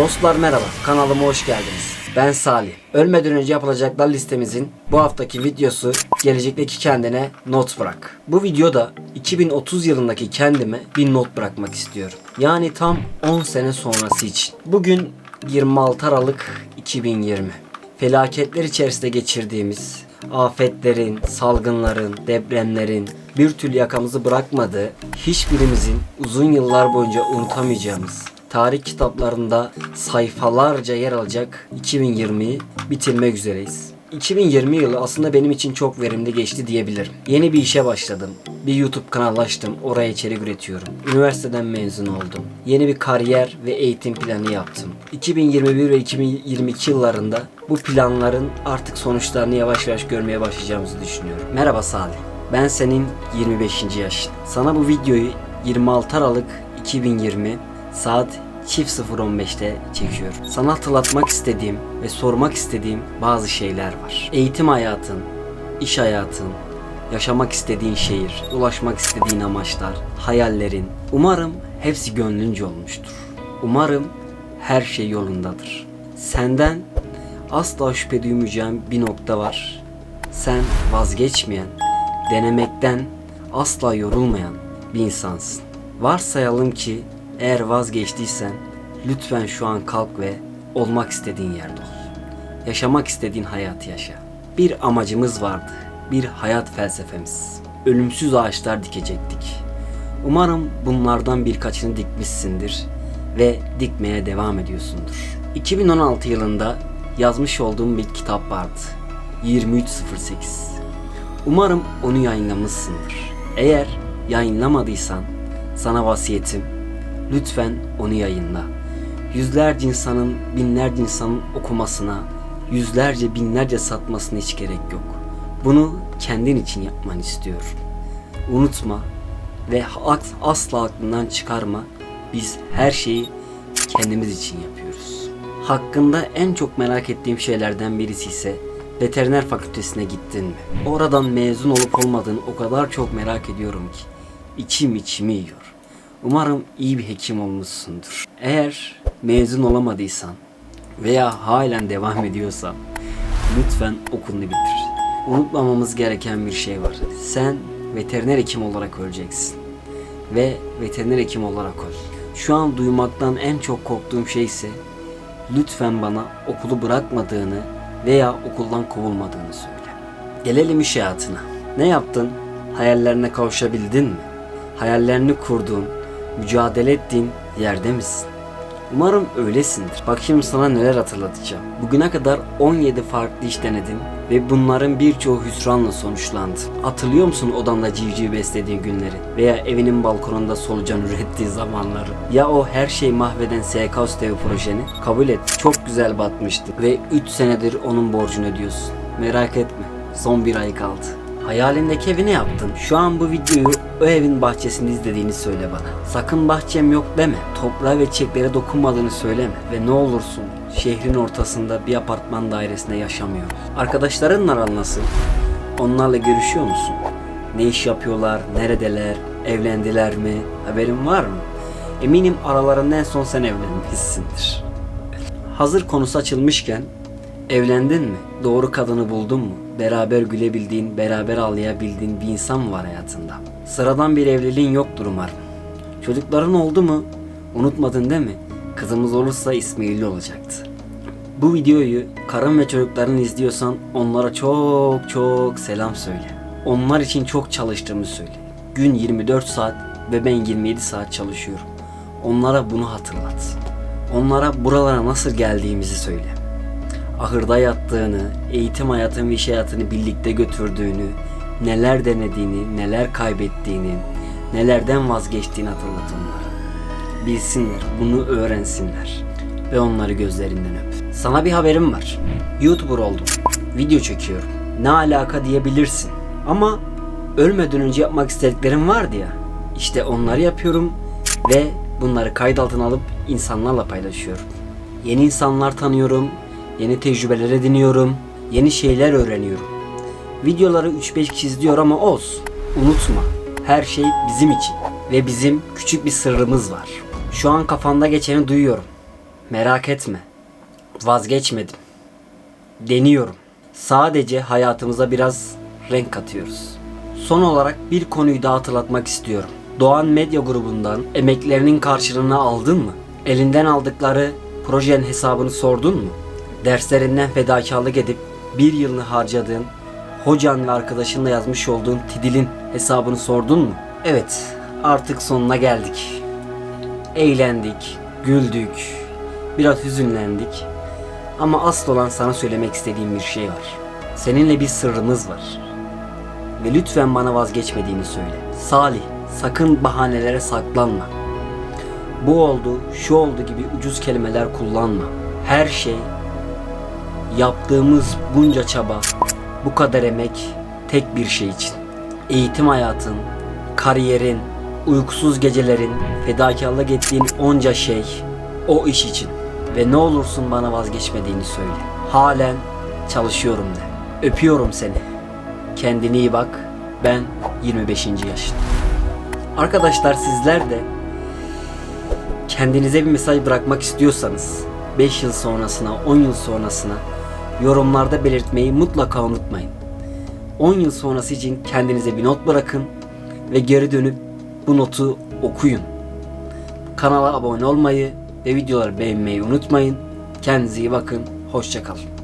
Dostlar merhaba, kanalıma hoş geldiniz. Ben Salih. Ölmeden önce yapılacaklar listemizin bu haftaki videosu gelecekteki kendine not bırak. Bu videoda 2030 yılındaki kendime bir not bırakmak istiyorum. Yani tam 10 sene sonrası için. Bugün 26 Aralık 2020. Felaketler içerisinde geçirdiğimiz afetlerin, salgınların, depremlerin bir türlü yakamızı bırakmadığı, hiçbirimizin uzun yıllar boyunca unutamayacağımız, tarih kitaplarında sayfalarca yer alacak 2020'yi bitirmek üzereyiz. 2020 yılı aslında benim için çok verimli geçti diyebilirim. Yeni bir işe başladım. Bir YouTube kanalı açtım. Oraya içerik üretiyorum. Üniversiteden mezun oldum. Yeni bir kariyer ve eğitim planı yaptım. 2021 ve 2022 yıllarında bu planların artık sonuçlarını yavaş yavaş görmeye başlayacağımızı düşünüyorum. Merhaba Salih. Ben senin 25. yaşın. Sana bu videoyu 26 Aralık 2020 saat çift 0.15'te çekiyorum. Sana hatırlatmak istediğim ve sormak istediğim bazı şeyler var. Eğitim hayatın, iş hayatın, yaşamak istediğin şehir, ulaşmak istediğin amaçlar, hayallerin. Umarım hepsi gönlünce olmuştur. Umarım her şey yolundadır. Senden asla şüphe duymayacağım bir nokta var. Sen vazgeçmeyen, denemekten asla yorulmayan bir insansın. Varsayalım ki eğer vazgeçtiysen lütfen şu an kalk ve olmak istediğin yerde ol. Yaşamak istediğin hayatı yaşa. Bir amacımız vardı. Bir hayat felsefemiz. Ölümsüz ağaçlar dikecektik. Umarım bunlardan birkaçını dikmişsindir ve dikmeye devam ediyorsundur. 2016 yılında yazmış olduğum bir kitap vardı. 2308. Umarım onu yayınlamışsındır. Eğer yayınlamadıysan sana vasiyetim lütfen onu yayınla. Yüzlerce insanın, binlerce insanın okumasına, yüzlerce binlerce satmasına hiç gerek yok. Bunu kendin için yapmanı istiyorum. Unutma ve as- asla aklından çıkarma. Biz her şeyi kendimiz için yapıyoruz. Hakkında en çok merak ettiğim şeylerden birisi ise veteriner fakültesine gittin mi? Oradan mezun olup olmadığını o kadar çok merak ediyorum ki içim içimi yiyor. Umarım iyi bir hekim olmuşsundur. Eğer mezun olamadıysan veya halen devam ediyorsan lütfen okulunu bitir. Unutmamamız gereken bir şey var. Sen veteriner hekim olarak öleceksin. Ve veteriner hekim olarak öl. Şu an duymaktan en çok korktuğum şey ise lütfen bana okulu bırakmadığını veya okuldan kovulmadığını söyle. Gelelim iş hayatına. Ne yaptın? Hayallerine kavuşabildin mi? Hayallerini kurduğun, mücadele ettiğin yerde misin? Umarım öylesindir. Bak şimdi sana neler hatırlatacağım. Bugüne kadar 17 farklı iş denedin ve bunların birçoğu hüsranla sonuçlandı. Hatırlıyor musun odanda civciv beslediğin günleri? Veya evinin balkonunda solucan ürettiği zamanları? Ya o her şeyi mahveden SK Östevi projeni? Kabul et. Çok güzel batmıştı ve 3 senedir onun borcunu ödüyorsun. Merak etme. Son bir ay kaldı. Hayalindeki evi ne yaptın? Şu an bu videoyu o evin bahçesinde izlediğini söyle bana. Sakın bahçem yok deme. Toprağa ve çiçeklere dokunmadığını söyleme. Ve ne olursun şehrin ortasında bir apartman dairesinde yaşamıyor. Arkadaşlarınla aran nasıl? Onlarla görüşüyor musun? Ne iş yapıyorlar? Neredeler? Evlendiler mi? Haberin var mı? Eminim aralarında en son sen evlenmişsindir. Hazır konusu açılmışken evlendin mi? Doğru kadını buldun mu? Beraber gülebildiğin, beraber ağlayabildiğin bir insan mı var hayatında? Sıradan bir evliliğin yoktur umarım. Çocukların oldu mu? Unutmadın değil mi? Kızımız olursa İsmailli olacaktı. Bu videoyu karın ve çocukların izliyorsan onlara çok çok selam söyle. Onlar için çok çalıştığımı söyle. Gün 24 saat ve ben 27 saat çalışıyorum. Onlara bunu hatırlat. Onlara buralara nasıl geldiğimizi söyle ahırda yattığını, eğitim hayatını ve iş hayatını birlikte götürdüğünü, neler denediğini, neler kaybettiğini, nelerden vazgeçtiğini hatırlat onlara. Bilsinler, bunu öğrensinler ve onları gözlerinden öp. Sana bir haberim var. YouTuber oldum. Video çekiyorum. Ne alaka diyebilirsin. Ama ölmeden önce yapmak istediklerim vardı ya. İşte onları yapıyorum ve bunları kayıt altına alıp insanlarla paylaşıyorum. Yeni insanlar tanıyorum, yeni tecrübeler ediniyorum, yeni şeyler öğreniyorum. Videoları 3-5 kişi izliyor ama olsun. Unutma, her şey bizim için ve bizim küçük bir sırrımız var. Şu an kafanda geçeni duyuyorum. Merak etme. Vazgeçmedim. Deniyorum. Sadece hayatımıza biraz renk katıyoruz. Son olarak bir konuyu daha hatırlatmak istiyorum. Doğan Medya grubundan emeklerinin karşılığını aldın mı? Elinden aldıkları projenin hesabını sordun mu? Derslerinden fedakarlık edip bir yılını harcadığın hocan ve arkadaşınla yazmış olduğun Tidil'in hesabını sordun mu? Evet, artık sonuna geldik. Eğlendik, güldük, biraz hüzünlendik. Ama asıl olan sana söylemek istediğim bir şey var. Seninle bir sırrımız var. Ve lütfen bana vazgeçmediğini söyle. Salih, sakın bahanelere saklanma. Bu oldu, şu oldu gibi ucuz kelimeler kullanma. Her şey, yaptığımız bunca çaba, bu kadar emek tek bir şey için. Eğitim hayatın, kariyerin, uykusuz gecelerin, fedakarlık ettiğin onca şey o iş için. Ve ne olursun bana vazgeçmediğini söyle. Halen çalışıyorum de. Öpüyorum seni. Kendine iyi bak. Ben 25. yaşında. Arkadaşlar sizler de kendinize bir mesaj bırakmak istiyorsanız 5 yıl sonrasına, 10 yıl sonrasına yorumlarda belirtmeyi mutlaka unutmayın. 10 yıl sonrası için kendinize bir not bırakın ve geri dönüp bu notu okuyun. Kanala abone olmayı ve videoları beğenmeyi unutmayın. Kendinize iyi bakın. Hoşçakalın.